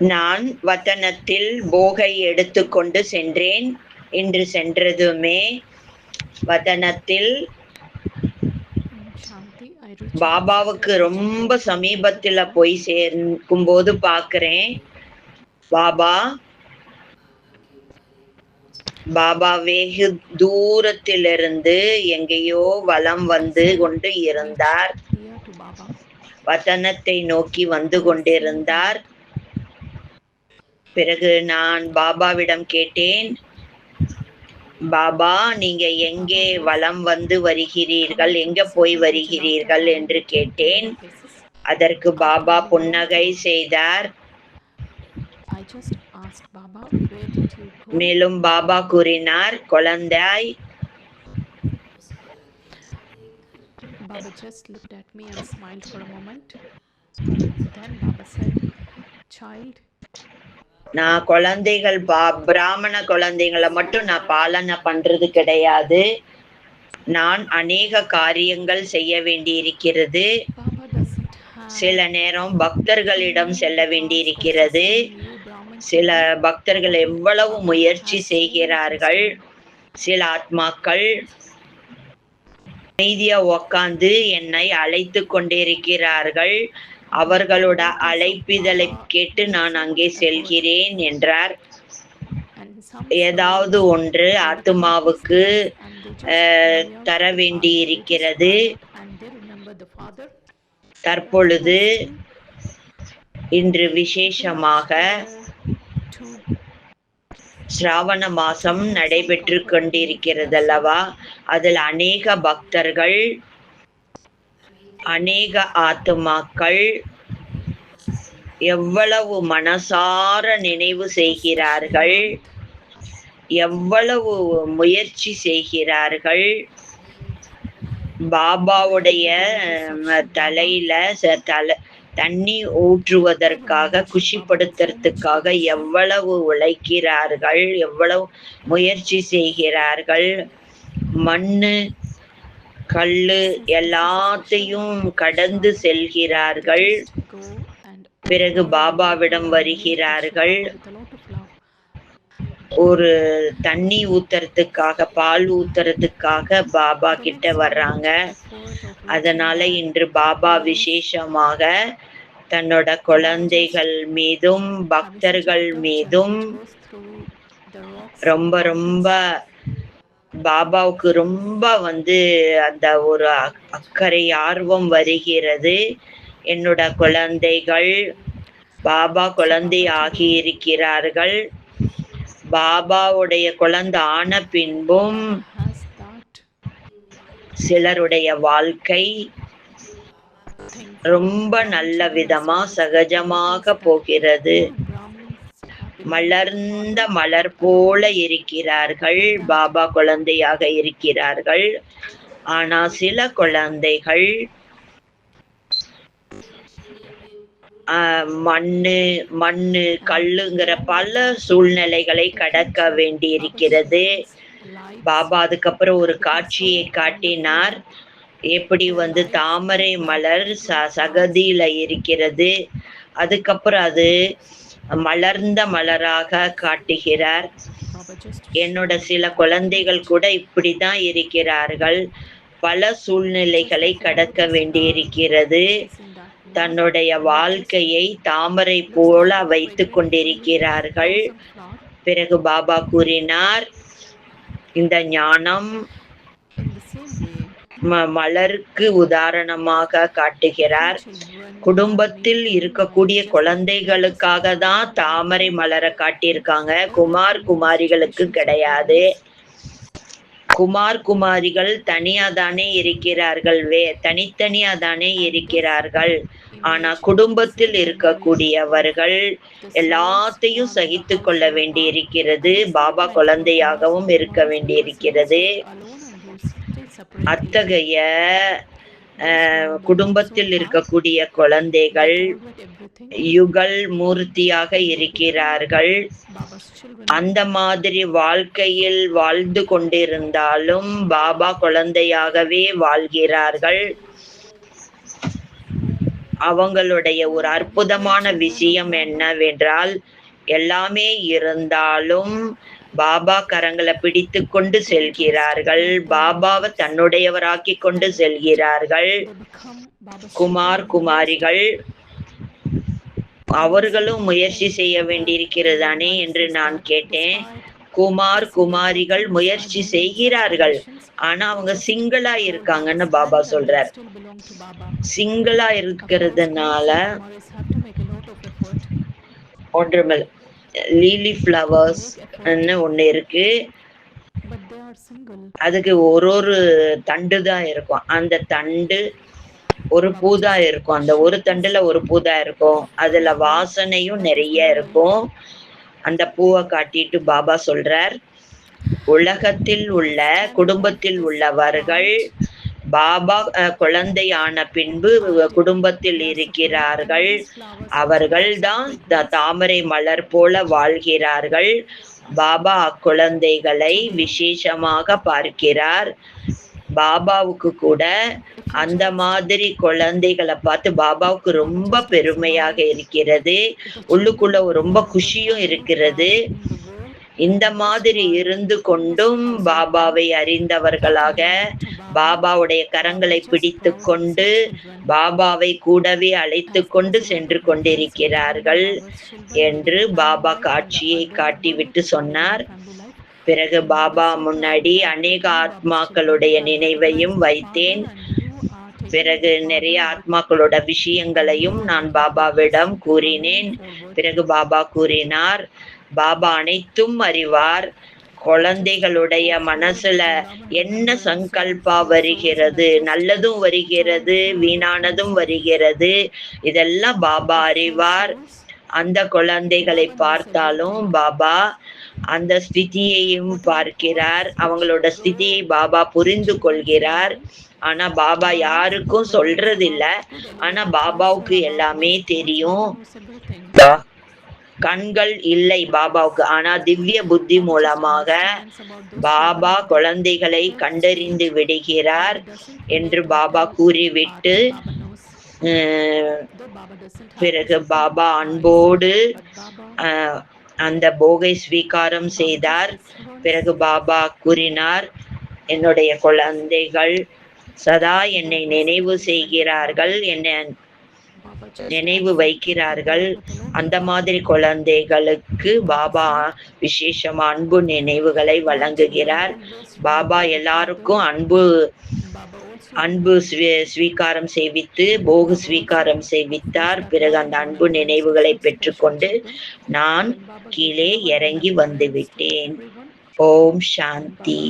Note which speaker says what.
Speaker 1: நான் வதனத்தில் போகை எடுத்துக்கொண்டு சென்றேன். என்று சென்றதுமே வதனத்தில் பாபாவுக்கு ரொம்ப சமீபத்துல போய் சேர்க்கும் போது பாக்குறேன். பாபா பாபா வெகு தூரத்திலிருந்து எங்கேயோ வலம் வந்து கொண்டு இருந்தார். வதனத்தை நோக்கி வந்து கொண்டிருந்தார். பிறகு நான் பாபாவிடம் கேட்டேன் பாபா நீங்க எங்கே வலம் வந்து வருகிறீர்கள் எங்க போய் வருகிறீர்கள் என்று கேட்டேன். அதற்கு பாபா புன்னகை செய்தார்? மேலும் பாபா கூறினார் குழந்தாய்
Speaker 2: Baba just looked at me and smiled for a moment. Then Baba said, Child,
Speaker 1: நான் குழந்தைகள் பா பிராமண குழந்தைங்களை மட்டும் நான் பாலனை பண்றது கிடையாது. நான் அநேக காரியங்கள் செய்ய வேண்டியிருக்கிறது. சில நேரம் பக்தர்களிடம் செல்ல வேண்டியிருக்கிறது. சில பக்தர்கள் எவ்வளவு முயற்சி செய்கிறார்கள். சில ஆத்மாக்கள் அமைதியா உக்காந்து என்னை அழைத்து கொண்டிருக்கிறார்கள். அவர்களோட அழைப்பிதழை கேட்டு நான் அங்கே செல்கிறேன் என்றார். ஏதாவது ஒன்று ஆத்மாவுக்கு தர வேண்டியிருக்கிறது
Speaker 2: இருக்கிறது
Speaker 1: தற்பொழுது இன்று விசேஷமாக சிராவண மாசம் நடைபெற்று கொண்டிருக்கிறதல்லவா? அதில் அநேக பக்தர்கள் அநேக ஆத்துமாக்கள் எவ்வளவு மனசார நினைவு செய்கிறார்கள் எவ்வளவு முயற்சி செய்கிறார்கள். பாபாவுடைய தலையில ச- தலை தண்ணி ஊற்றுவதற்காக குஷிப்படுத்துறதுக்காக எவ்வளவு உழைக்கிறார்கள் எவ்வளவு முயற்சி செய்கிறார்கள். மண்ணு கல்லு எல்லாத்தையும் கடந்து செல்கிறார்கள். பிறகு பாபாவிடம் வருகிறார்கள். ஒரு தண்ணி ஊத்துறதுக்காக பால் ஊத்துறதுக்காக பாபா கிட்ட வர்றாங்க. அதனால இன்று பாபா விசேஷமாக தன்னோட குழந்தைகள் மீதும் பக்தர்கள் மீதும் ரொம்ப ரொம்ப பாபாவுக்கு ரொம்ப வந்து அந்த ஒரு அக்- அக்கறை ஆர்வம் வருகிறது. என்னோட குழந்தைகள் பாபா குழந்தை ஆகி இருக்கிறார்கள் பாபாவுடைய குழந்தை ஆன பின்பும் சிலருடைய வாழ்க்கை ரொம்ப நல்ல விதமா சகஜமாக போகிறது. மலர்ந்த மலர் போல இருக்கிறார்கள். பாபா குழந்தையாக இருக்கிறார்கள். ஆனா சில குழந்தைகள் மண்ணு மண்ணு கல்லுங்கிற பல சூழ்நிலைகளை கடக்க வேண்டியிருக்கிறது.
Speaker 2: இருக்கிறது
Speaker 1: பாபா அதுக்கப்புறம் ஒரு காட்சியை காட்டினார். எப்படி வந்து தாமரை மலர் ச சகதியில இருக்கிறது. அதுக்கப்புறம் அது மலர்ந்த மலராக காட்டுகிறார். என்னோட சில குழந்தைகள் கூட இப்படிதான் இருக்கிறார்கள். பல சூழ்நிலைகளை கடக்க வேண்டியிருக்கிறது. தன்னுடைய வாழ்க்கையை தாமரை போல வைத்து கொண்டிருக்கிறார்கள். பிறகு பாபா கூறினார் இந்த ஞானம் மலருக்கு உதாரணமாக காட்டுகிறார். குடும்பத்தில் இருக்கக்கூடிய குழந்தைகளுக்காக தான் தாமரை மலரை காட்டியிருக்காங்க. குமார் குமாரிகளுக்கு கிடையாது. குமார் குமாரிகள் தனியா தானே இருக்கிறார்கள். வே தனித்தனியா தானே இருக்கிறார்கள். ஆனா குடும்பத்தில் இருக்கக்கூடியவர்கள் எல்லாத்தையும் சகித்து கொள்ள வேண்டியிருக்கிறது. பாபா குழந்தையாகவும் இருக்க
Speaker 2: வேண்டி இருக்கிறது
Speaker 1: அத்தகைய அஹ், குடும்பத்தில் இருக்கக்கூடிய குழந்தைகள் யுகல் மூர்த்தியாக இருக்கிறார்கள். அந்த மாதிரி வாழ்க்கையில் வாழ்ந்து கொண்டிருந்தாலும் பாபா குழந்தையாகவே வாழ்கிறார்கள். அவங்களுடைய ஒரு அற்புதமான விஷயம் என்னவென்றால் எல்லாமே இருந்தாலும் பாபா கரங்களை பிடித்து கொண்டு செல்கிறார்கள். பாபாவை தன்னுடையவராக்கி கொண்டு செல்கிறார்கள். குமார் குமாரிகள் அவர்களும் முயற்சி செய்ய வேண்டியிருக்கிறதானே என்று நான் கேட்டேன். குமார் குமாரிகள் முயற்சி செய்கிறார்கள். ஆனா அவங்க சிங்கிளா இருக்காங்கன்னு பாபா சொல்றார். சிங்கிளா இருக்கிறதுனால ஒன்றுமில்ல லீலி ஃப்ளவர்ஸ் ஒன்று இருக்கு. அதுக்கு ஒரு ஒரு தண்டு தான் இருக்கும். அந்த தண்டு ஒரு பூதா இருக்கும். அந்த ஒரு தண்டுல ஒரு பூதா இருக்கும். அதுல வாசனையும் நிறைய இருக்கும். அந்த பூவை காட்டிட்டு பாபா சொல்றார் உலகத்தில் உள்ள குடும்பத்தில் உள்ளவர்கள் பாபா அஹ், குழந்தையான பின்பு குடும்பத்தில் இருக்கிறார்கள். அவர்கள்தான் தாமரை மலர் போல வாழ்கிறார்கள். பாபா அக்குழந்தைகளை விசேஷமாக பார்க்கிறார். பாபாவுக்கு கூட அந்த மாதிரி குழந்தைகளை பார்த்து பாபாவுக்கு ரொம்ப பெருமையாக இருக்கிறது. உள்ளுக்குள்ள ரொம்ப குஷியும் இருக்கிறது. இந்த மாதிரி இருந்து கொண்டும் பாபாவை அறிந்தவர்களாக பாபாவுடைய கரங்களை பிடித்து கொண்டு பாபாவை கூடவே அழைத்து கொண்டு சென்று கொண்டிருக்கிறார்கள் என்று பாபா காட்சியை காட்டிவிட்டு சொன்னார். பிறகு பாபா முன்னாடி அநேக ஆத்மாக்களுடைய நினைவையும் வைத்தேன். பிறகு நிறைய ஆத்மாக்களோட விஷயங்களையும் நான் பாபாவிடம் கூறினேன். பிறகு பாபா கூறினார் பாபா அனைத்தும் அறிவார். குழந்தைகளுடைய மனசுல என்ன சங்கல்பா வருகிறது? நல்லதும் வருகிறது வீணானதும் வருகிறது. இதெல்லாம் பாபா அறிவார். அந்த குழந்தைகளை பார்த்தாலும் பாபா அந்த ஸ்திதியையும் பார்க்கிறார். அவங்களோட ஸ்திதியை பாபா புரிந்து கொள்கிறார். ஆனா பாபா யாருக்கும் சொல்றதில்ல. ஆனா பாபாவுக்கு எல்லாமே தெரியும். பா- கண்கள் இல்லை பாபாவுக்கு. ஆனா திவ்ய புத்தி மூலமாக பாபா குழந்தைகளை கண்டறிந்து விடுகிறார் என்று பாபா கூறிவிட்டு பிறகு பாபா அன்போடு அந்த போகை ஸ்வீகாரம் செய்தார். பிறகு பாபா கூறினார் என்னுடைய குழந்தைகள் சதா என்னை நினைவு செய்கிறார்கள். என்னை நினைவு வைக்கிறார்கள். அந்த மாதிரி குழந்தைகளுக்கு பாபா விசேஷமா அன்பு நினைவுகளை வழங்குகிறார். பாபா எல்லாருக்கும் அன்பு அன்பு ஸ்வீகாரம் செய்வித்து போகு ஸ்வீகாரம் செய்வித்தார். பிறகு அந்த அன்பு நினைவுகளை பெற்றுக்கொண்டு நான் கீழே இறங்கி வந்துவிட்டேன். ஓம் சாந்தி.